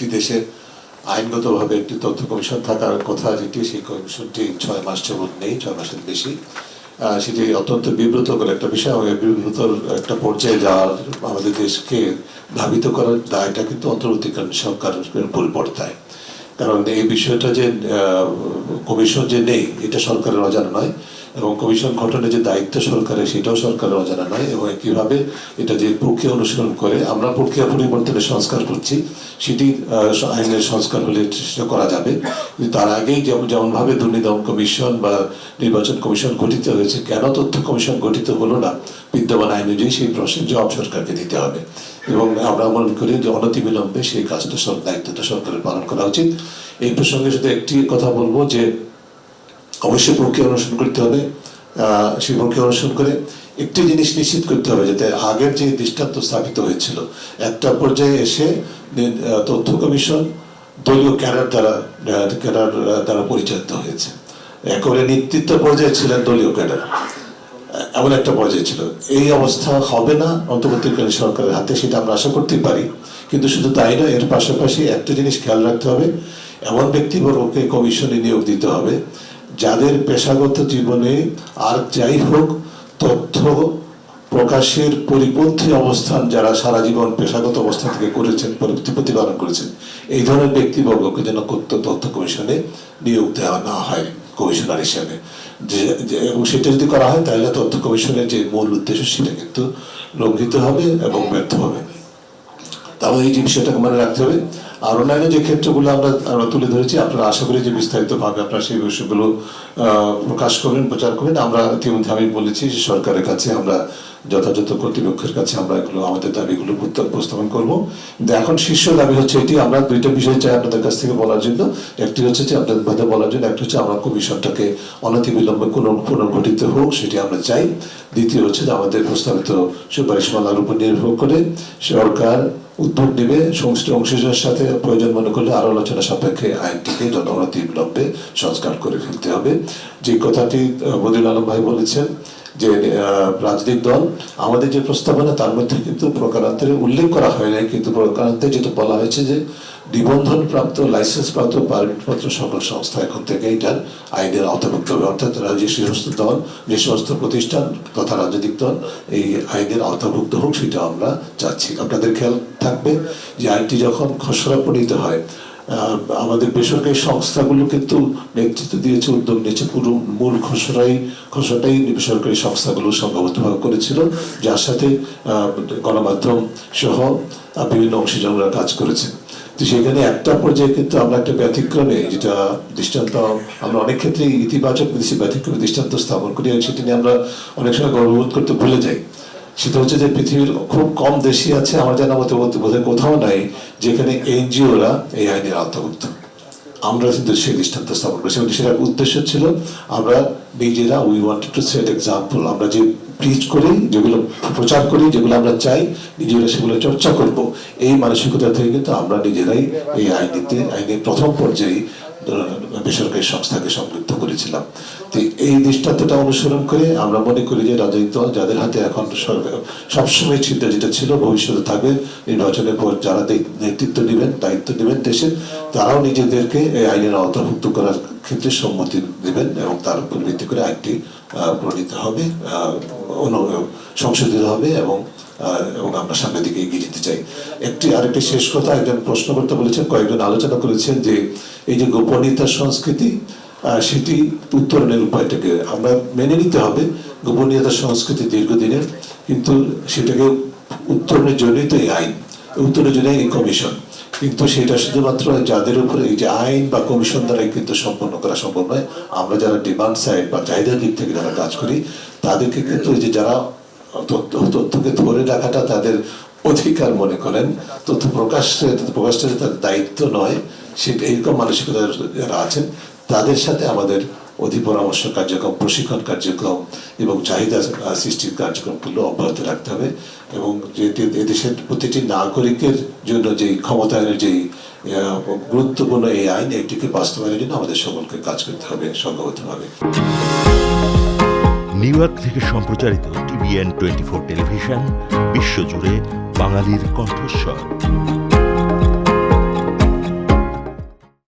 একটি দেশের আইনগতভাবে একটি তথ্য কমিশন থাকার কথা, যেটি সেই কমিশনটি ছয় মাস যাবৎ নেই, ছয় মাসের বেশি সেটি অত্যন্ত বিব্রতকর একটা বিষয় এবং বিব্রতর একটা পর্যায়ে যাওয়ার আমাদের দেশকে ধাবিত করার দায়টা কিন্তু অন্তর্বর্তীকালীন সরকারের উপর পড়তায় কারণ এই বিষয়টা যে কমিশন যে নেই, এটা সরকারের অজানা নয়। এবং কমিশন গঠনের যে দায়িত্ব সরকারের, সেটাও সরকারের অজানা নয় এবং কীভাবে এটা যে প্রক্রিয়া অনুসরণ করে, আমরা প্রক্রিয়া পরিবর্তনের সংস্কার করছি, সেটি আইনের সংস্কার হলে সেটা করা যাবে। কিন্তু তার আগেই যেমন, যেমনভাবে দুর্নীতি কমিশন বা নির্বাচন কমিশন গঠিত হয়েছে, কেন তথ্য কমিশন গঠিত হলো না, বিদ্যমান আইন অনুযায়ী সেই প্রশ্নের জবাব সরকারকে দিতে হবে। এবং আমরা মনে করি যে অনতিবিলম্বে সেই কাজটা দায়িত্বটা সরকারের পালন করা উচিত। এই প্রসঙ্গে শুধু একটি কথা বলব যে অবশ্যই প্রক্রিয়া অনুসরণ করতে হবে সেই প্রক্রিয়া অনুসরণ করে একটি জিনিস নিশ্চিত করতে হবে যাতে আগের যে দৃষ্টান্ত স্থাপিত হয়েছিল। একটা পর্যায়ে এসে তথ্য কমিশন দলীয় ক্যাডার দ্বারা ক্যাডার দ্বারা পরিচালিত হয়েছে। একেবারে নেতৃত্ব পর্যায়ে ছিলেন দলীয় ক্যাডার। এমন একটা পর্যায়ে ছিল। এই অবস্থা হবে না, অন্তর্বর্তীকালীন সরকারের হাতে, সেটা আমরা আশা করতে পারি। কিন্তু শুধু তাই না এর পাশাপাশি একটা জিনিস খেয়াল রাখতে হবে, এমন ব্যক্তিবর্গকে কমিশনে নিয়োগ দিতে হবে যাদের পেশাগত জীবনে আর যাই হোক তথ্য প্রকাশের পরিপন্থী অবস্থান যারা সারা জীবন পেশাগত অবস্থান থেকে করেছেন পরি- প্রতিপালন করেছেন, এই ধরনের ব্যক্তিবর্গকে যেন তথ্য তথ্য কমিশনে নিয়োগ দেওয়া না হয়, কমিশনার হিসাবে। যে- এবং সেটা যদি করা হয়, তাহলে তথ্য কমিশনের যে মূল উদ্দেশ্য সেটা কিন্তু লঙ্ঘিত হবে এবং ব্যর্থ হবে। তাহলে এই জিনিসটাকে মনে রাখতে হবে। আর অন্যান্য যে ক্ষেত্রগুলো আমরা আমরা তুলে ধরেছি, আপনারা আশা করি যে বিস্তারিতভাবে আপনারা সেই বিষয়গুলো প্রকাশ করবেন, প্রচার করবেন। আমরা ইতিমধ্যে আমি বলেছি যে সরকারের কাছে আমরা যথাযথ কর্তৃপক্ষের কাছে আমরা এগুলো আমাদের দাবিগুলো উপস্থাপন করব। এখন শীর্ষ দাবি হচ্ছে এটি আমরা দুইটা বিষয় চাই আপনাদের কাছ থেকে বলার জন্য। একটি হচ্ছে যে আপনাদের মধ্যে বলার জন্য একটি হচ্ছে আমরা কমিশনটাকে অনতিবিলম্বে পুনর্গঠিত হোক সেটি আমরা চাই। দ্বিতীয় হচ্ছে যে আমাদের প্রস্তাবিত সুপারিশমালার উপর নির্ভর করে সরকার উদ্যোগ নেবে সংশ্লিষ্ট অংশীজনের সাথে প্রয়োজন মনে করলে আরও আলোচনা সাপেক্ষে আইনটিকে জনগণতি বিলম্বে সংস্কার করে ফেলতে হবে। যে কথাটি আহ, বদিউল আলম ভাই বলেছেন যে রাজনৈতিক দল, আমাদের যে প্রস্তাবনা, তার মধ্যে কিন্তু প্রকারান্তরে উল্লেখ করা হয় নাই। কিন্তু প্রকারান্তরে যেটা বলা হয়েছে যে নিবন্ধন প্রাপ্ত লাইসেন্স প্রাপ্ত পারমিট পত্র সকল সংস্থা এখন থেকে এটার আইনের আওতাভুক্ত হবে। অর্থাৎ যে সমস্ত দল, যে সমস্ত প্রতিষ্ঠান তথা রাজনৈতিক দল, এই আইনের আওতাভুক্ত হোক, সেটা আমরা চাচ্ছি। আপনাদের খেয়াল থাকবে যে, আইনটি যখন খসড়া প্রণীত হয় আমাদের বেসরকারি সংস্থাগুলো কিন্তু নেতৃত্ব দিয়েছে, উদ্যোগ নিয়েছে। পুরো মূল খসড়াই খসড়াটাই বেসরকারি সংস্থাগুলো সংঘবদ্ধভাবে করেছিল, যার সাথে গণমাধ্যম সহ বিভিন্ন অংশীজনরা কাজ করেছে। তো সেখানে একটা পর্যায়ে কিন্তু আমরা একটা ব্যতিক্রমে, যেটা দৃষ্টান্ত, আমরা অনেক ক্ষেত্রে ইতিবাচক ব্যতিক্রমে দৃষ্টান্ত স্থাপন করি সেটা নিয়ে আমরা অনেক সময় গর্ববোধ করতে ভুলে যাই। সেটা হচ্ছে যে পৃথিবীর খুব কম দেশই আছে, আমার জানা মতে বোধহয় কোথাও নাই, যেখানে এনজিওরা এই আইনের আওতাভুক্ত। আমরা কিন্তু সেই দৃষ্টান্ত স্থাপন করেছি। এবং সেটার উদ্দেশ্য ছিল, আমরা নিজেরা we wanted to set example আমরা যে প্রিচ করি, যেগুলো প্রচার করি, যেগুলো আমরা চাই, নিজেরা সেগুলো চর্চা করব। এই মানসিকতা থেকে কিন্তু আমরা নিজেরাই এই আইনিতে আইনের প্রথম পর্যায়ে বেসরকারি সংস্থাকে করেছিলাম। তো এই দৃষ্টান্তটা অনুসরণ করে আমরা মনে করি যে রাজনৈতিক দল যাদের হাতে এখন সবসময় চিন্তা যেটা ছিল, ভবিষ্যতে থাকবে, নির্বাচনের পর যারা নেতৃত্ব নেবেন দায়িত্ব নেবেন দেশের, তারাও নিজেদেরকে এই আইনের আওতাভুক্ত করার ক্ষেত্রে সম্মতি দেবেন এবং তার উপর ভিত্তি করে আইনটি প্রণীত হবে সংশোধিত হবে এবং এবং আমরা সামনের দিকে এগিয়ে যেতে চাই। একটি আরেকটি শেষ কথা, একজন প্রশ্ন করতে বলেছেন, কয়েকজন আলোচনা করেছেন যে এই যে গোপনীয়তার সংস্কৃতি সেটি উত্তরণের উপায়টাকে আমরা মেনে নিতে হবে গোপনীয়তার সংস্কৃতি দীর্ঘদিনের, কিন্তু সেটাকে উত্তরণের জন্যই তো এই আইন, উত্তরণের জন্যই এই কমিশন। কিন্তু সেটা শুধুমাত্র যাদের উপরে এই যে আইন বা কমিশন দ্বারাই কিন্তু সম্পন্ন করা সম্ভব নয়, আমরা যারা ডিমান্ড সাইড বা চাহিদার দিক থেকে যারা কাজ করি, তাদেরকে কিন্তু এই যে যারা তথ্য, তথ্যকে ধরে রাখাটা তাদের অধিকার মনে করেন। তথ্য প্রকাশ প্রকাশটা তাদের দায়িত্ব নয় সেটা এরকম মানসিকতা যারা আছেন তাদের সাথে আমাদের অধিপরামর্শ কার্যক্রম, প্রশিক্ষণ কার্যক্রম এবং চাহিদা সৃষ্টির কার্যক্রমগুলো অব্যাহত রাখতে হবে এবং যে যে- এদেশের প্রতিটি নাগরিকের জন্য যেই ক্ষমতায়নের যেই গুরুত্বপূর্ণ এই আইন, এটিকে বাস্তবায়নের জন্য আমাদের সকলকে কাজ করতে হবে সংঘবদ্ধভাবে নিউ ইয়র্ক থেকে সম্প্রচারিত টিভিএন টোয়েন্টি ফোর টেলিভিশন বিশ্বজুড়ে বাঙালির কণ্ঠস্বর।